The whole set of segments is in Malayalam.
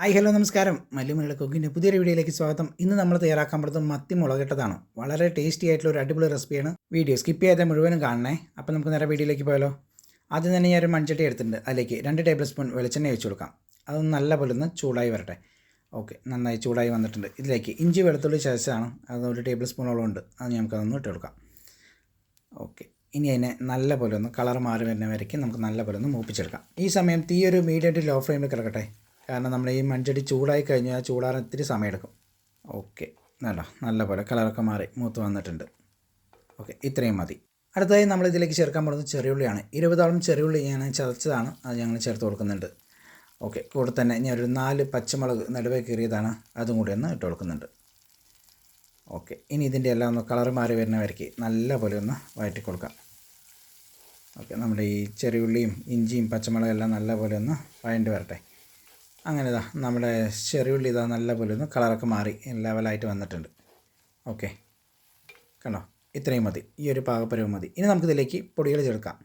ഹായ് ഹലോ നമസ്കാരം. മല്ലിമലയുടെ കുക്കിന്റെ പുതിയൊരു വീഡിയോയിലേക്ക് സ്വാഗതം. ഇന്ന് നമ്മൾ തയ്യാറാക്കാൻ പറ്റുന്നത് മത്തി മുളകിട്ടതാണ്. വളരെ ടേസ്റ്റി ആയിട്ടുള്ള ഒരു അടിപൊളി റെസിപ്പിയാണ് വീഡിയോ സ്കിപ്പ് ചെയ്യാതെ മുഴുവനും കാണണേ. അപ്പോൾ നമുക്ക് നേരെ വീഡിയോയിലേക്ക് പോയാലോ. ആദ്യം തന്നെ ഞാൻ ഒരു മൺചട്ടി എടുത്തിട്ടുണ്ട്. അതിലേക്ക് രണ്ട് ടേബിൾ സ്പൂൺ വെളിച്ചെണ്ണ വെച്ച് കൊടുക്കാം. അതൊന്ന് നല്ല പോലെ ഒന്ന് ചൂടായി വരട്ടെ. ഓക്കെ നന്നായി ചൂടായി വന്നിട്ടുണ്ട്. ഇതിലേക്ക് ഇഞ്ചി വെളുത്തുള്ളി ചതച്ചതാണ്. അത് ഒരു ടേബിൾ സ്പൂണോളം ഉണ്ട്. അത് നമുക്കതൊന്ന് ഇട്ട് കൊടുക്കാം. ഓക്കെ ഇനി അതിനെ നല്ല പോലെ ഒന്ന് കളർ മാറി വരുന്ന വരയ്ക്ക് നമുക്ക് നല്ല പോലെ ഒന്ന് മൂപ്പിച്ചെടുക്കാം. ഈ സമയം തീ ഒരു മീഡിയം ലോ ഫ്ലെയിമിൽ കിടക്കട്ടെ. കാരണം നമ്മൾ ഈ മൺചട്ടി ചൂടായി കഴിഞ്ഞാൽ ചൂടാറാൻ ഇത്തിരി സമയമെടുക്കും. ഓക്കെ നല്ല നല്ല പോലെ കളറൊക്കെ മാറി മൂത്ത് വന്നിട്ടുണ്ട്. ഓക്കെ ഇത്രയും മതി. അടുത്തതായി നമ്മൾ ഇതിലേക്ക് ചേർക്കാൻ പോകുന്നത് ചെറിയുള്ളിയാണ്. ഇരുപതോളം ചെറിയുള്ളി ഞാൻ ചതച്ചതാണ്. അത് ഞങ്ങൾ ചേർത്ത് കൊടുക്കുന്നുണ്ട്. ഓക്കെ കൂടെ തന്നെ ഞാൻ ഒരു നാല് പച്ചമുളക് നടുവേ കീറിയതാണ്. അതും കൂടി ഒന്ന് ഇട്ട് കൊടുക്കുന്നുണ്ട്. ഓക്കെ ഇനി ഇതിന്റെ എല്ലാം ഒന്ന് കളർ മാറി വരുന്ന നല്ല പോലെ ഒന്ന് വഴറ്റി കൊടുക്കാം. ഓക്കെ നമ്മുടെ ഈ ചെറിയുള്ളിയും ഇഞ്ചിയും പച്ചമുളകും എല്ലാം നല്ല പോലെ ഒന്ന് വഴണ്ടി വരട്ടെ. അങ്ങനെ ഇതാ നമ്മുടെ ചെറിയുള്ളി ഇതാ നല്ല പോലെ ഒന്ന് കളറൊക്കെ മാറി ലെവലായിട്ട് വന്നിട്ടുണ്ട്. ഓക്കെ കണ്ടോ? ഇത്രയും മതി. ഈ ഒരു പാകപ്പരവ് മതി. ഇനി നമുക്കിതിലേക്ക് പൊടികൾ ചേർക്കാം.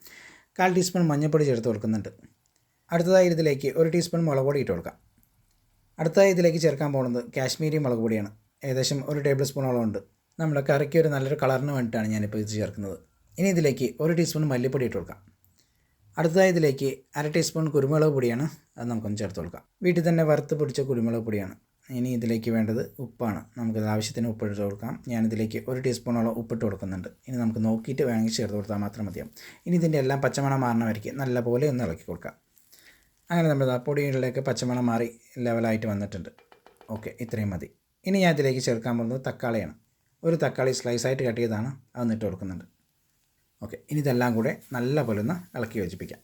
കാൽ ടീസ്പൂൺ മഞ്ഞൾപ്പൊടി ചേർത്ത് കൊടുക്കുന്നുണ്ട്. അടുത്തതായി ഇതിലേക്ക് ഒരു ടീസ്പൂൺ മുളക് പൊടി ഇട്ട് കൊടുക്കാം. അടുത്തതായി ഇതിലേക്ക് ചേർക്കാൻ പോകുന്നത് കാശ്മീരി മുളക് പൊടിയാണ്. ഏകദേശം ഒരു ടേബിൾ സ്പൂണോളം ഉണ്ട്. നമ്മുടെ കറിക്ക് ഒരു നല്ലൊരു കളറിന് വേണ്ടിയിട്ടാണ് ഞാനിപ്പോൾ ഇത് ചേർക്കുന്നത്. ഇനി ഇതിലേക്ക് ഒരു ടീസ്പൂൺ മല്ലിപ്പൊടി ഇട്ട് കൊടുക്കാം. അടുത്തതായി ഇതിലേക്ക് അര ടീസ്പൂൺ കുരുമുളക് പൊടിയാണ്. അത് നമുക്കൊന്ന് ചേർത്ത് കൊടുക്കാം. വീട്ടിൽ തന്നെ വറുത്ത് പൊടിച്ച കുരുമുളക് പൊടിയാണ്. ഇനി ഇതിലേക്ക് വേണ്ടത് ഉപ്പാണ്. നമുക്ക് ആവശ്യത്തിന് ഉപ്പ് ഇട്ട് കൊടുക്കാം. ഞാനിതിലേക്ക് ഒരു ടീസ്പൂണോളം ഉപ്പിട്ട് കൊടുക്കുന്നുണ്ട്. ഇനി നമുക്ക് നോക്കിയിട്ട് വേണമെങ്കിൽ ചേർത്ത് കൊടുത്താൽ മാത്രം മതിയാവും. ഇനി ഇതിന്റെ എല്ലാം പച്ചമണം മാറണ വരയ്ക്ക് നല്ല പോലെ ഒന്ന് ഇളക്കി കൊടുക്കാം. അങ്ങനെ നമ്മൾ പൊടിയിലേക്ക് പച്ചമണം മാറി ലെവലായിട്ട് വന്നിട്ടുണ്ട്. ഓക്കെ ഇത്രയും മതി. ഇനി ഞാൻ ഇതിലേക്ക് ചേർക്കാൻ പോകുന്നത് തക്കാളിയാണ്. ഒരു തക്കാളി സ്ലൈസായിട്ട് കട്ട് ചെയ്താണ്. അതൊന്നിട്ട് കൊടുക്കുന്നുണ്ട്. ഓക്കെ ഇനി ഇതെല്ലാം കൂടെ നല്ല പോലെ ഒന്ന് ഇളക്കി യോജിപ്പിക്കാം.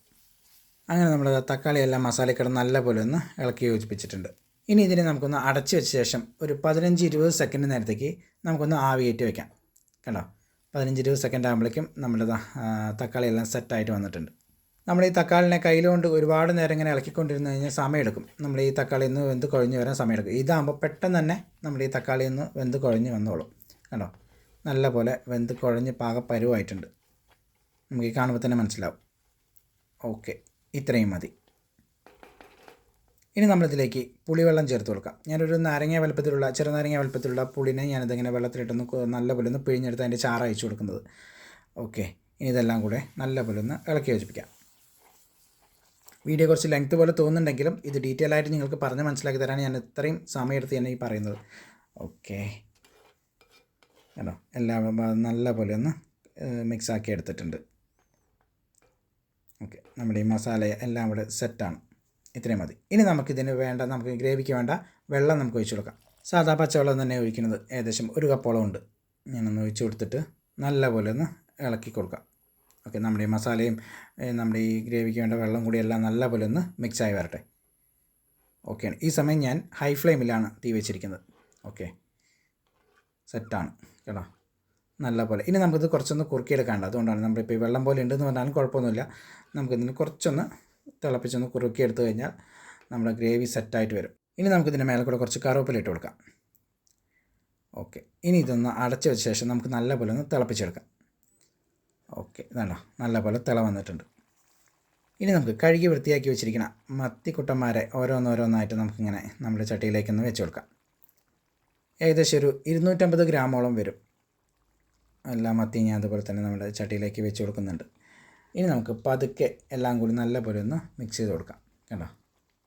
അങ്ങനെ നമ്മൾ തക്കാളി എല്ലാം മസാലക്കിടന്ന് നല്ല പോലെ ഒന്ന് ഇളക്കി യോജിപ്പിച്ചിട്ടുണ്ട്. ഇനി ഇതിനെ നമുക്കൊന്ന് അടച്ചു വെച്ച ശേഷം ഒരു പതിനഞ്ച് ഇരുപത് സെക്കൻഡ് നേരത്തേക്ക് നമുക്കൊന്ന് ആവിയേറ്റ് വെക്കാം. കണ്ടോ? പതിനഞ്ച് ഇരുപത് സെക്കൻഡ് ആകുമ്പോഴേക്കും നമ്മുടെ തക്കാളി എല്ലാം സെറ്റായിട്ട് വന്നിട്ടുണ്ട്. നമ്മൾ ഈ തക്കാളിനെ കയ്യിലുകൊണ്ട് ഒരുപാട് നേരം ഇങ്ങനെ ഇളക്കിക്കൊണ്ടിരുന്ന് കഴിഞ്ഞാൽ സമയമെടുക്കും. നമ്മൾ ഈ തക്കാളി ഒന്ന് വെന്ത് കുഴഞ്ഞ് വരാൻ സമയമെടുക്കും. ഇതാകുമ്പോൾ പെട്ടെന്ന് തന്നെ നമ്മൾ ഈ തക്കാളി ഒന്ന് വെന്ത് കുഴഞ്ഞ് വന്നോളും. കണ്ടോ? നല്ല പോലെ വെന്ത് കുഴഞ്ഞ് പാകപ്പരുവായിട്ടുണ്ട്. നമുക്ക് ഈ കാണുമ്പോൾ തന്നെ മനസ്സിലാവും. ഓക്കെ ഇത്രയും മതി. ഇനി നമ്മളിതിലേക്ക് പുളിവെള്ളം ചേർത്ത് കൊടുക്കാം. ഞാനൊരു നാരങ്ങ വലുപ്പത്തിലുള്ള ചെറുനാരങ്ങ വലുപ്പത്തിലുള്ള പുളിനെ ഞാനിതിങ്ങനെ വെള്ളത്തിലിട്ടൊന്ന് നല്ലപോലെ ഒന്ന് പിഴിഞ്ഞെടുത്ത് അതിന്റെ ചാറ് അയച്ചു കൊടുക്കുന്നത്. ഓക്കെ ഇനി ഇതെല്ലാം കൂടെ നല്ലപോലെ ഒന്ന് ഇളക്കി യോജിപ്പിക്കാം. വീഡിയോ കുറച്ച് ലെങ്ത് പോലെ തോന്നുന്നുണ്ടെങ്കിലും ഇത് ഡീറ്റെയിൽ ആയിട്ട് നിങ്ങൾക്ക് പറഞ്ഞ് മനസ്സിലാക്കി തരാൻ ഞാൻ ഇത്രയും സമയമെടുത്ത് തന്നെ ഈ പറയുന്നത്. ഓക്കെ കേട്ടോ എല്ലാം നല്ല പോലെ ഒന്ന് മിക്സാക്കി എടുത്തിട്ടുണ്ട്. ഓക്കെ നമ്മുടെ ഈ മസാല എല്ലാം ഇവിടെ സെറ്റാണ് ഇത്രയും മതി. ഇനി നമുക്കിതിന് വേണ്ട നമുക്ക് ഗ്രേവിക്ക് വേണ്ട വെള്ളം നമുക്ക് ഒഴിച്ചു കൊടുക്കാം. സാധാ പച്ചവെള്ളം തന്നെ ഒഴിക്കുന്നത് ഏകദേശം ഒരു കപ്പോളം ഉണ്ട്. ഞാനൊന്ന് ഒഴിച്ചു കൊടുത്തിട്ട് നല്ലപോലെ ഒന്ന് ഇളക്കി കൊടുക്കാം. ഓക്കെ നമ്മുടെ ഈ മസാലയും നമ്മുടെ ഈ ഗ്രേവിക്ക് വേണ്ട വെള്ളം കൂടി എല്ലാം നല്ലപോലെ ഒന്ന് മിക്സായി വരട്ടെ. ഓക്കെയാണ് ഈ സമയം ഞാൻ ഹൈ ഫ്ലെയിമിലാണ് തീ വെച്ചിരിക്കുന്നത്. ഓക്കെ സെറ്റാണ് കേട്ടോ? നല്ല പോലെ ഇനി നമുക്കിത് കുറച്ചൊന്ന് കുറുക്കിയെടുക്കാണ്ട് അതുകൊണ്ടാണ് നമ്മളിപ്പോൾ ഈ വെള്ളം പോലെ ഉണ്ടെന്ന് പറഞ്ഞാലും കുഴപ്പമൊന്നുമില്ല. നമുക്കിതിന് കുറച്ചൊന്ന് തിളപ്പിച്ചൊന്ന് കുറുക്കിയെടുത്ത് കഴിഞ്ഞാൽ നമ്മുടെ ഗ്രേവി സെറ്റായിട്ട് വരും. ഇനി നമുക്കിതിന്റെ മേലെ കൂടെ കുറച്ച് കറുവപ്പില ഇട്ട് കൊടുക്കാം. ഓക്കെ. ഇനി ഇതൊന്ന് അടച്ചു വെച്ച ശേഷം നമുക്ക് നല്ല പോലെ ഒന്ന് തിളപ്പിച്ചെടുക്കാം. ഓക്കെ. ഇതാണോ? നല്ല പോലെ തിള വന്നിട്ടുണ്ട്. ഇനി നമുക്ക് കഴുകി വൃത്തിയാക്കി വെച്ചിരിക്കുന്ന മത്തിക്കുട്ടന്മാരെ ഓരോന്നോരോന്നായിട്ട് നമുക്കിങ്ങനെ നമ്മുടെ ചട്ടിയിലേക്കൊന്ന് വെച്ച് കൊടുക്കാം. ഏകദേശം ഒരു ഇരുന്നൂറ്റമ്പത് ഗ്രാമോളം വരും. എല്ലാം മത്തി ഞാൻ അതുപോലെ തന്നെ നമ്മുടെ ചട്ടിയിലേക്ക് വെച്ച് കൊടുക്കുന്നുണ്ട്. ഇനി നമുക്ക് പതുക്കെ എല്ലാം കൂടി നല്ല പോലെ ഒന്ന് മിക്സ് ചെയ്ത് കൊടുക്കാം. കേട്ടോ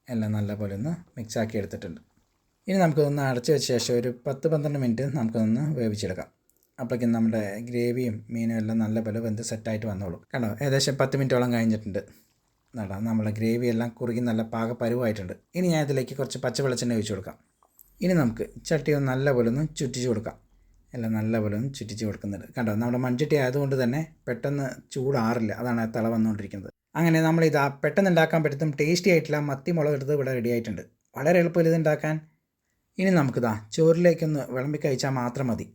എല്ലാം നല്ല പോലെ ഒന്ന് മിക്സാക്കി എടുത്തിട്ടുണ്ട്. ഇനി നമുക്കൊന്ന് അടച്ചു വെച്ച ശേഷം ഒരു പത്ത് പന്ത്രണ്ട് മിനിറ്റ് നമുക്കൊന്ന് വേവിച്ചെടുക്കാം. അപ്പോഴേക്കും നമ്മുടെ ഗ്രേവിയും മീനും എല്ലാം നല്ല പോലെ വെന്ത് സെറ്റായിട്ട് വന്നോളൂ. കണ്ടോ? ഏകദേശം പത്ത് മിനിറ്റോളം കഴിഞ്ഞിട്ടുണ്ട്. എന്നാടാ നമ്മുടെ ഗ്രേവി എല്ലാം കുറുകി നല്ല പാക പരുവായിട്ടുണ്ട്. ഇനി ഞാൻ ഇതിലേക്ക് കുറച്ച് പച്ച വെളിച്ചെണ്ണ ഒഴിച്ചു കൊടുക്കാം. ഇനി നമുക്ക് ചട്ടി ഒന്ന് നല്ല പോലെ ഒന്ന് ചുറ്റിച്ച് കൊടുക്കാം. എല്ലാം നല്ലപോലെ ഒന്ന് ചുറ്റിച്ച് കൊടുക്കുന്നുണ്ട്. കണ്ടോ? നമ്മുടെ മൺചട്ടി ആയതുകൊണ്ട് തന്നെ പെട്ടെന്ന് ചൂടാറില്ല. അതാണ് തിള വന്നുകൊണ്ടിരിക്കുന്നത്. അങ്ങനെ നമ്മൾ ഇതാ പെട്ടെന്ന് ഉണ്ടാക്കാൻ പറ്റും ടേസ്റ്റി ആയിട്ടുള്ള മത്തി മുളക് എടുത്ത് ഇവിടെ റെഡി ആയിട്ടുണ്ട്. വളരെ എളുപ്പമില്ല ഇത് ഉണ്ടാക്കാൻ. ഇനി നമുക്കിതാ ചോറിലേക്കൊന്ന് വിളമ്പി കഴിച്ചാൽ മാത്രം മതി.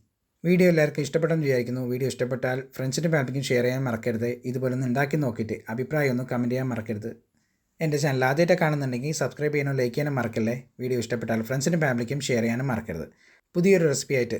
വീഡിയോ എല്ലാവർക്കും ഇഷ്ടപ്പെട്ടെന്ന് വിചാരിക്കുന്നു. വീഡിയോ ഇഷ്ടപ്പെട്ടാൽ ഫ്രണ്ട്സിന്റെ ഫാമിലിക്കും ഷെയർ ചെയ്യാൻ മറക്കരുത്. ഇതുപോലെ ഒന്ന് ഉണ്ടാക്കി നോക്കിയിട്ട് അഭിപ്രായം ഒന്ന് കമന്റ് ചെയ്യാൻ മറക്കരുത്. എന്റെ ചാനൽ ആദ്യമായിട്ട് കാണുന്നുണ്ടെങ്കിൽ സബ്സ്ക്രൈബ് ചെയ്യാനോ ലൈക്ക് ചെയ്യാനോ മറക്കല്ലേ? വീഡിയോ ഇഷ്ടപ്പെട്ടാൽ ഫ്രണ്ട്സിന്റെ ഫാമിലിക്കും ഷെയർ ചെയ്യാനും മറക്കരുത്. പുതിയൊരു റെസിപ്പി ആയിട്ട്